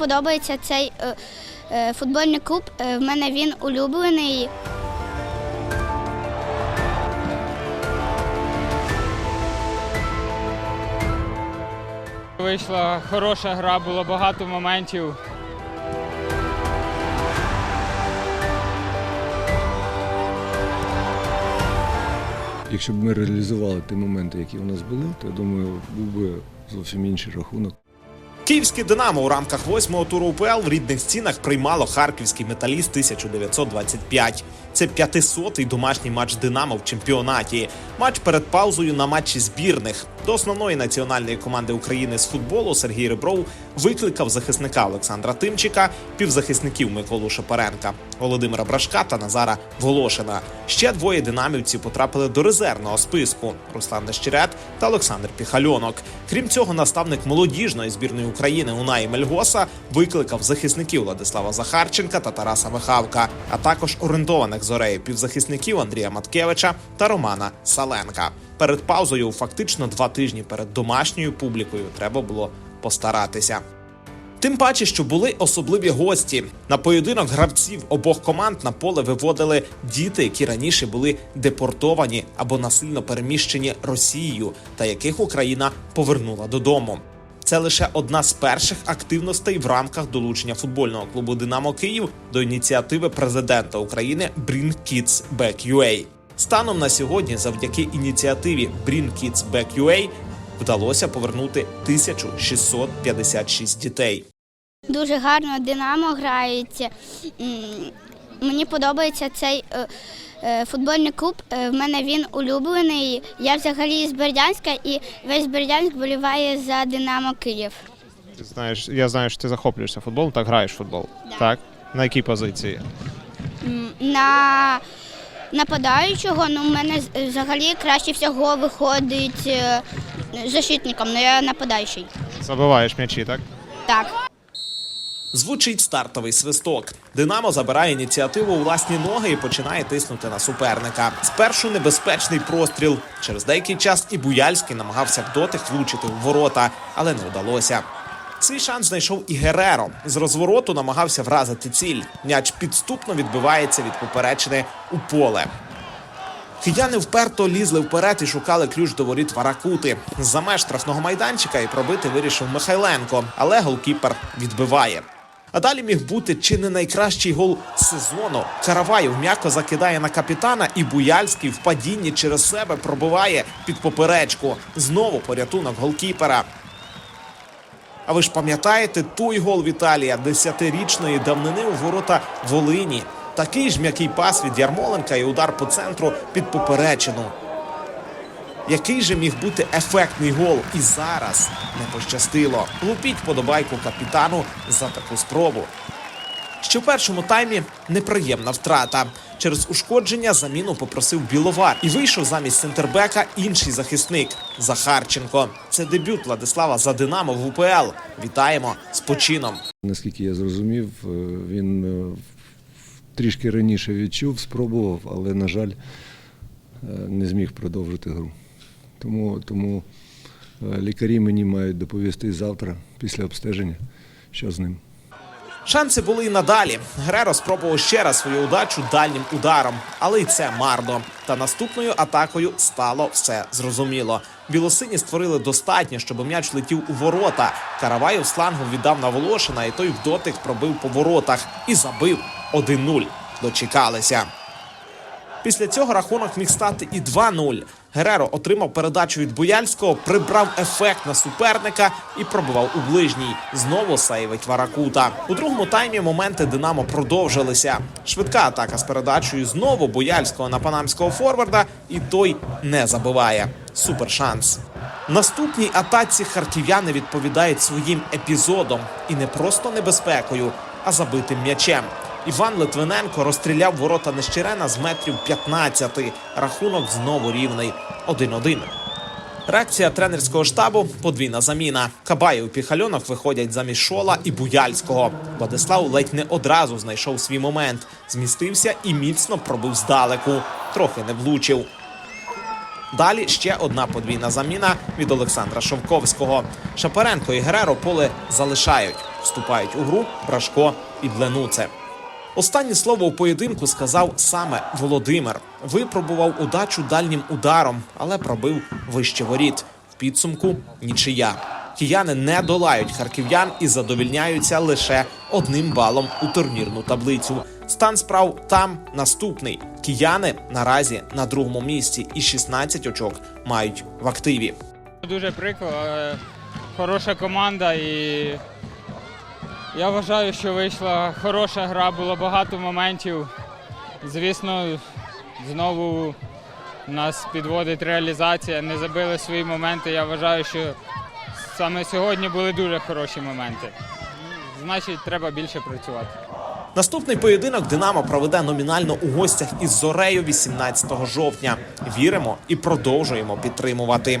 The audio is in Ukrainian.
подобається цей е, е, футбольний клуб. Е, В мене він улюблений. Вийшла хороша гра, було багато моментів. Якщо б ми реалізували ті моменти, які у нас були, то я думаю, був би зовсім інший рахунок. Київське Динамо у рамках восьмого туру УПЛ в рідних стінах приймало харківський металіст 1925. Це 500-й домашній матч Динамо в чемпіонаті. Матч перед паузою на матчі збірних. До основної національної команди України з футболу Сергій Ребров викликав захисника Олександра Тимчика, півзахисників Миколу Шапаренка, Володимира Брашка та Назара Волошина. Ще двоє динамівців потрапили до резервного списку: Руслан Нещерет та Олександр Піхальонок. Крім цього, наставник молодіжної збірної України Унай Мельгоса викликав захисників Владислава Захарченка та Тараса Михавка, а також орендованих зорею півзахисників Андрія Маткевича та Романа Саленка. Перед паузою, фактично два тижні перед домашньою публікою, треба було постаратися. Тим паче, що були особливі гості. На поєдинок гравців обох команд на поле виводили діти, які раніше були депортовані або насильно переміщені Росією, та яких Україна повернула додому. Це лише одна з перших активностей в рамках долучення футбольного клубу Динамо Київ до ініціативи президента України Bring Kids Back UA. Станом на сьогодні, завдяки ініціативі Bring Kids Back UA, вдалося повернути 1656 дітей. Дуже гарно Динамо грається. Мені подобається цей е, е, футбольний клуб. Е, В мене він улюблений. Я взагалі з Бердянська і весь Бердянськ боліває за Динамо Київ. Ти знаєш, я знаю, що ти захоплюєшся футболом, так граєш в футбол. Да. Так? На якій позиції? На нападаючого, ну, в мене взагалі краще всього виходить защитником, але я нападаючий. Забиваєш м'ячі, так? Так. Звучить стартовий свисток. Динамо забирає ініціативу у власні ноги і починає тиснути на суперника. Спершу небезпечний простріл. Через деякий час і Буяльський намагався в дотик влучити в ворота, але не вдалося. Свій шанс знайшов і Гереро. З розвороту намагався вразити ціль. М'яч підступно відбивається від поперечини у поле. Кияни вперто лізли вперед і шукали ключ до воріт Варакути. За меж штрафного майданчика і пробити вирішив Михайленко, але голкіпер відбиває. А далі міг бути чи не найкращий гол сезону. Караваєв м'яко закидає на капітана, і Буяльський в падінні через себе пробиває під поперечку. Знову порятунок голкіпера. А ви ж пам'ятаєте той гол Віталія десятирічної давнини у ворота Волині? Такий ж м'який пас від Ярмоленка і удар по центру під поперечину. Який же міг бути ефектний гол? І зараз не пощастило. Лупіть подобайку капітану за таку спробу. Ще в першому таймі неприємна втрата. Через ушкодження заміну попросив Біловар і вийшов замість центрбека інший захисник Захарченко. Це дебют Владислава за Динамо в УПЛ. Вітаємо з почином. Наскільки я зрозумів, е, він е, трішки раніше відчув, спробував, але, на жаль, е, не зміг продовжити гру. Тому, тому е, лікарі мені мають доповісти завтра, після обстеження, що з ним. Шанси були і надалі. Греро спробував ще раз свою удачу дальнім ударом, але й це марно. Та наступною атакою стало все зрозуміло. Білосині створили достатньо, щоб м'яч летів у ворота. Караваєв слангом віддав на Волошина, і той в дотик пробив по воротах і забив 1-0. Дочекалися. Після цього рахунок міг стати і 2-0. Гереро отримав передачу від Буяльського, прибрав ефект на суперника і пробивав у ближній. Знову сейвить Варакута. У другому таймі моменти Динамо продовжилися. Швидка атака з передачею знову Буяльського на панамського форварда, і той не забиває. Супер шанс. Наступній атаці харків'яни відповідають своїм епізодом і не просто небезпекою, а забитим м'ячем. Іван Литвиненко розстріляв ворота Нещерена з метрів 15. Рахунок знову рівний 1-1. Реакція тренерського штабу подвійна заміна. Кабаєв Піхальонок виходять замість Шола і Буяльського. Владислав ледь не одразу знайшов свій момент. Змістився і міцно пробив здалеку. Трохи не влучив. Далі ще одна подвійна заміна від Олександра Шовковського. Шапаренко і Гереро поле залишають, вступають у гру Брашко і Бленуце. Останнє слово у поєдинку сказав саме Володимир. Випробував удачу дальнім ударом, але пробив вище воріт. В підсумку нічия. Кияни не долають харків'ян і задовільняються лише одним балом у турнірну таблицю. Стан справ там наступний. Кияни наразі на другому місці і 16 очок мають в активі. Дуже прикро. Хороша команда і я вважаю, що вийшла хороша гра, було багато моментів. Звісно, знову нас підводить реалізація. Не забили свої моменти. Я вважаю, що саме сьогодні були дуже хороші моменти. Значить, треба більше працювати. Наступний поєдинок Динамо проведе номінально у гостях із Зорею 18 жовтня. Віримо і продовжуємо підтримувати.